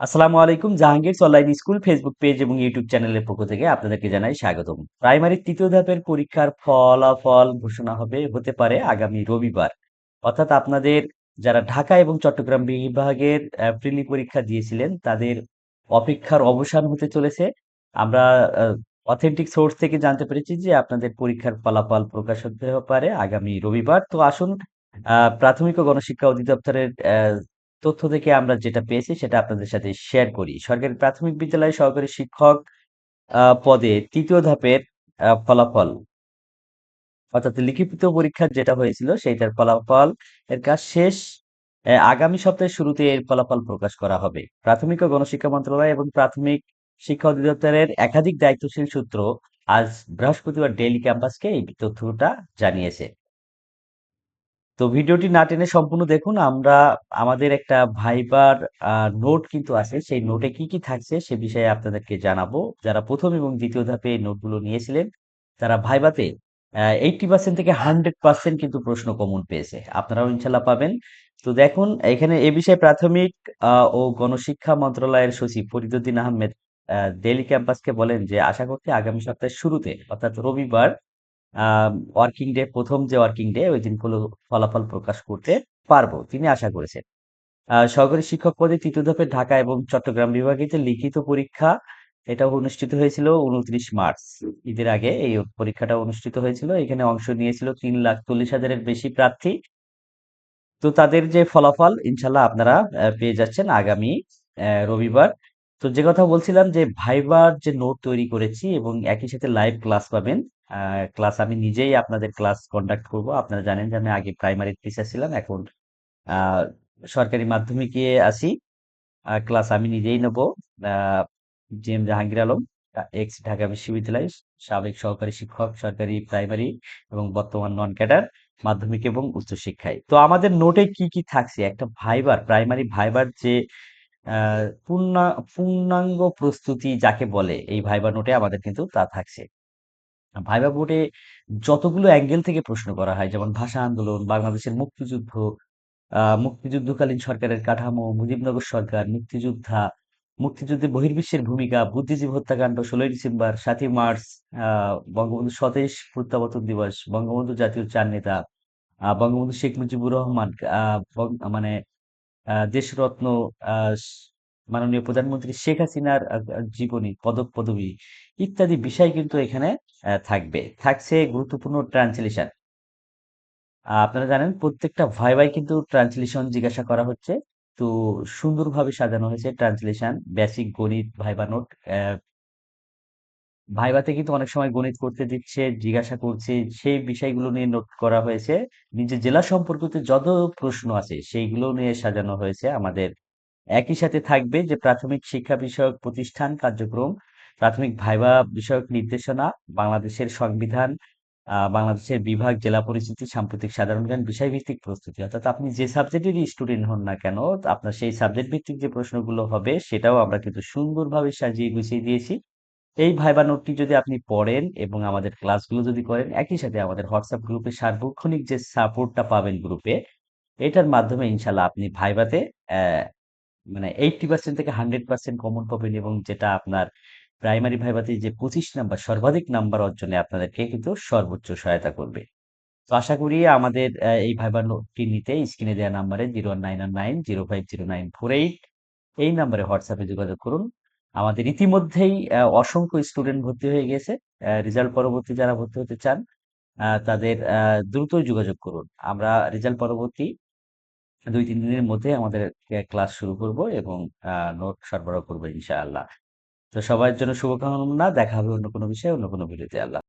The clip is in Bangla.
আসসালামু আলাইকুম, Jahangir online school Facebook page এবং ইউটিউব চ্যানেলের পক্ষ থেকে আপনাদেরকে জানাই স্বাগতম। প্রাইমারি তৃতীয় ধাপের পরীক্ষার ফলাফল ঘোষণা হবে, হতে পারে আগামী রবিবার। অর্থাৎ আপনাদের যারা ঢাকা এবং চট্টগ্রাম বিভাগের প্রিলি পরীক্ষা দিয়েছিলেন, তাদের অপেক্ষার অবসান হতে চলেছে। আমরা অথেন্টিক সোর্স থেকে জানতে পেরেছি যে আপনাদের পরীক্ষার ফলাফল প্রকাশ হতে পারে আগামী রবিবার। তো আসুন প্রাথমিক ও গণশিক্ষা অধিদপ্তরের তথ্য থেকে আমরা যেটা পেয়েছি সেটা আপনাদের সাথে শেয়ার করি। সরকারি প্রাথমিক বিদ্যালয়ে সহকারী শিক্ষক পদে তৃতীয় ধাপের ফলাফল। অর্থাৎ লিখিত পরীক্ষার যেটা হয়েছিল সেইটার ফলাফল, এর কাজ শেষ আগামী সপ্তাহের শুরুতে এর ফলাফল প্রকাশ করা হবে। প্রাথমিক ও গণশিক্ষা মন্ত্রণালয় এবং প্রাথমিক শিক্ষা অধিদপ্তরের একাধিক দায়িত্বশীল সূত্র আজ বৃহস্পতিবার ডেইলি ক্যাম্পাসকে এই তথ্যটা জানিয়েছে। তো ভিডিওটি না টেনে সম্পূর্ণ দেখুন। আমরা, আমাদের একটা ভাইবার নোট কিন্তু আছে। সেই নোটে কি কি থাকছে সে বিষয়ে আপনাদেরকে জানাব। যারা প্রথম এবং দ্বিতীয় ধাপে নোটগুলো নিয়েছিলেন, তারা ভাইবাতে এইটটি পার্সেন্ট থেকে হান্ড্রেড পার্সেন্ট কিন্তু প্রশ্ন কমন পেয়েছে। আপনারাও ইনশাল্লাহ পাবেন। তো দেখুন, এখানে এ বিষয়ে প্রাথমিক ও গণশিক্ষা মন্ত্রণালয়ের সচিব ফরিদুদ্দিন আহমেদ ডেইলি ক্যাম্পাসকে বলেন যে, আশা করছি আগামী সপ্তাহের শুরুতে, অর্থাৎ রবিবার ওয়ার্কিং ডে প্রথম যে ওয়ার্কিং ডে ওই দিন ফল- ফলাফল প্রকাশ করতে পারব, তিনি আশা করেছেন। সহকারী শিক্ষক পদে তৃতীয় ধাপে ঢাকা এবং চট্টগ্রাম বিভাগে যে লিখিত পরীক্ষা এটা অনুষ্ঠিত হয়েছিল উনত্রিশ মার্চ। ঈদের আগে এই পরীক্ষাটা অনুষ্ঠিত হয়েছিল, এখানে অংশ নিয়েছিল তিন লাখ চল্লিশ হাজারের বেশি প্রার্থী। তো তাদের যে ফলাফল ইনশাল্লাহ আপনারা পেয়ে যাচ্ছেন আগামী রবিবার। তো যে কথা বলছিলাম যে ভাইবার যে নোট তৈরি করেছি এবং একই সাথে লাইভ ক্লাস পাবেন ক্লাস আমি নিজেই আপনাদের ক্লাস কন্ডাক্ট করব। আপনারা জানেন যে আমি আগে প্রাইমারি টিচার ছিলাম, এখন সরকারি মাধ্যমিকে আছি। ক্লাস আমি নিজেই নেব। G M Jahangir Alam ex Dhaka বিশ্ববিদ্যালয় সাবেক সহকারী শিক্ষক, সরকারি প্রাইমারি এবং বর্তমান নন ক্যাডার মাধ্যমিক এবং উচ্চশিক্ষায়। তো আমাদের নোটে কি কি থাকছে? একটা ভাইবার প্রাইমারি ভাইবার যে পূর্ণা, পূর্ণাঙ্গ প্রস্তুতি যাকে বলে, এই ভাইবা নোটে আমাদের কিন্তু তা থাকছে। ভাইবা বোর্ডে যতগুলো অ্যাঙ্গেল থেকে প্রশ্ন করা হয়, যেমন ভাষা আন্দোলন, বাংলাদেশের মুক্তিযুদ্ধ আহ মুক্তিযুদ্ধকালীন সরকারের কাঠামো, মুজিবনগর সরকার, মুক্তিযোদ্ধা, মুক্তিযুদ্ধে বহির্বিশ্বের ভূমিকা, বুদ্ধিজীবী হত্যাকাণ্ড, ষোলোই ডিসেম্বর, সাতই মার্চ আহ বঙ্গবন্ধু স্বদেশ প্রত্যাবর্তন দিবস, বঙ্গবন্ধু জাতীয় চার নেতা আহ বঙ্গবন্ধু শেখ মুজিবুর রহমান আহ মানে দেশরত্ন আহ মাননীয় প্রধানমন্ত্রী শেখ হাসিনার জীবনী, পদক, পদবী ইত্যাদি বিষয় কিন্তু এখানে থাকবে। থাকছে গুরুত্বপূর্ণ ট্রান্সলেশন। আপনারা জানেন প্রত্যেকটা ভাইভাই কিন্তু ট্রান্সলেশন জিজ্ঞাসা করা হচ্ছে। তো সুন্দরভাবে সাজানো হয়েছে ট্রান্সলেশন, বেসিক গণিত, ভাইবা নোট ভাইভাতে কিন্তু অনেক সময় গণিত করতে দিচ্ছে, জিজ্ঞাসা করছে, সেই বিষয়গুলো নিয়ে নোট করা হয়েছে। নিজের জেলা সম্পর্কিত যত প্রশ্ন আছে, সেইগুলো নিয়ে সাজানো হয়েছে আমাদের একই সাথে থাকবে যে প্রাথমিক শিক্ষা বিষয়ক প্রতিষ্ঠান কার্যক্রম, প্রাথমিক ভাইবা বিষয়ক নির্দেশনা, বাংলাদেশের সংবিধান বাংলাদেশের বিভাগ, জেলা পরিস্থিতি, সাম্প্রতিক সাধারণ জ্ঞান বিষয়ভিত্তিক প্রস্তুতি। অর্থাৎ আপনি যে সাবজেক্টেরই স্টুডেন্ট হন না কেন, আপনার সেই সাবজেক্ট ভিত্তিক যে প্রশ্নগুলো হবে, সেটাও আমরা কিন্তু সুন্দরভাবে সাজিয়ে গুছিয়ে দিয়েছি। এই ভাইবা নোটটি যদি আপনি পড়েন এবং আমাদের ক্লাসগুলো যদি করেন, একই সাথে আমাদের হোয়াটসঅ্যাপ গ্রুপে সার্বক্ষণিক যে সাপোর্টটা পাবেন গ্রুপে, এটার মাধ্যমে ইনশাল্লাহ আপনি ভাইবাতে মানে এইটটি পার্সেন্ট থেকে হান্ড্রেড পার্সেন্ট কমন পাবেন এবং যেটা আপনার প্রাইমারি ভাইভাতে যে পঁচিশ নাম্বার সর্বাধিক নাম্বার অর্জনে আপনাদেরকে কিন্তু সর্বোচ্চ সহায়তা করবে। তো আশা করি আমাদের এই ভাইবার নোটটি নিতে স্ক্রিনে দেওয়া নাম্বারে zero nine nine zero five zero nine four eight এই নাম্বারে হোয়াটসঅ্যাপে যোগাযোগ করুন। আমাদের ইতিমধ্যেই অসংখ্য স্টুডেন্ট ভর্তি হয়ে গেছে রেজাল্ট পরবর্তী যারা ভর্তি হতে চান তাদের আহ, দ্রুতই যোগাযোগ করুন। আমরা রেজাল্ট পরবর্তী দুই, তিন দিনের মধ্যে আমাদের ক্লাস শুরু করব এবং নোট সরবরাহ করব ইনশাআল্লাহ। তো সবার জন্য শুভকামনা, দেখা হবে অন্য কোনো বিষয়ে, অন্য কোনো ভিডিওতে, আল্লাহ